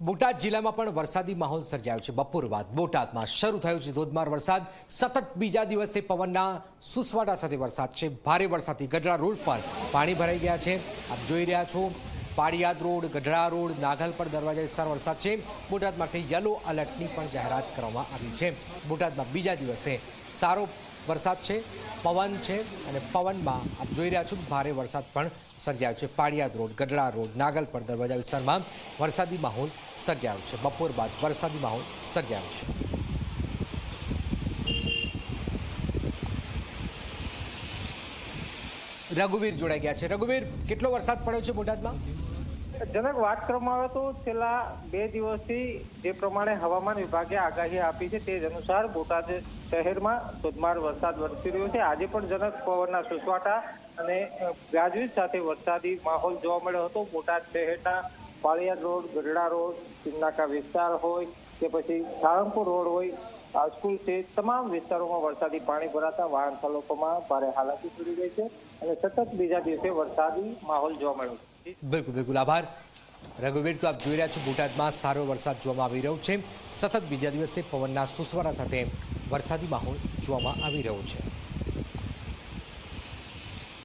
બોટાદ જિલ્લામાં પણ વરસાદી માહોલ સર્જાયો છે. બપોર બાદ બોટાદમાં શરૂ થયો છે ધોધમાર વરસાદ. સતત બીજા દિવસે પવનના સુસવાટા સાથે વરસાદ છે. ભારે વરસાદથી ગઢડા રોડ પર પાણી ભરાઈ ગયા છે. આપ જોઈ રહ્યા છો પાળિયાદ રોડ, ગઢડા રોડ, નાગલ પર દરવાજા વિસ્તાર વરસાદ છે. બોટાદ માટે યલો એલર્ટની પણ જાહેરાત કરવામાં આવી છે. બોટાદમાં બીજા દિવસે સારો વરસાદ છે, પવન છે અને પવનમાં આપ જોઈ રહ્યા છો કે ભારે વરસાદ પણ સર્જાયો છે. પાળિયાદ રોડ, ગઢડા રોડ નાગલ પર દરવાજા વિસ્તારમાં વરસાદી માહોલ સર્જાયો છે. બપોર બાદ વરસાદી માહોલ સર્જાયો છે. રઘુવીર જોડાઈ ગયા છે. રઘુવીર, કેટલો વરસાદ પડ્યો છે બોટાદમાં? જનક, વાત કરવામાં આવે તો છેલ્લા બે દિવસથી જે પ્રમાણે હવામાન વિભાગે આગાહી આપી છે તે અનુસાર બોટાદ શહેરમાં ધોધમાર વરસાદ વરસી રહ્યો છે. આજે પણ જનક પવનના સુસવાટા અને ગાજવીજ સાથે વરસાદી માહોલ જોવા મળ્યો હતો. બોટાદ શહેરના પાળિયાદ રોડ, ગઢડા રોડ, સિમનાકા વિસ્તાર હોય કે પછી સાળંગપુર રોડ હોય સ્કૂલ સહિત તમામ વિસ્તારોમાં વરસાદી પાણી ભરાતા વાહન ચાલકોમાં ભારે હાલાકી પડી ગઈ છે અને સતત બીજા દિવસે વરસાદી માહોલ જોવા મળ્યો છે. બિલકુલ બિલકુલ. આભાર. રઘુવીર, તો આપ જોઈ રહ્યા છો બોટાદમાં સારો વરસાદ જોવામાં આવી રહ્યો છે. સતત બીજા દિવસે પવનના સુસવારા સાથે વરસાદી માહોલ જોવામાં આવી રહ્યો છે.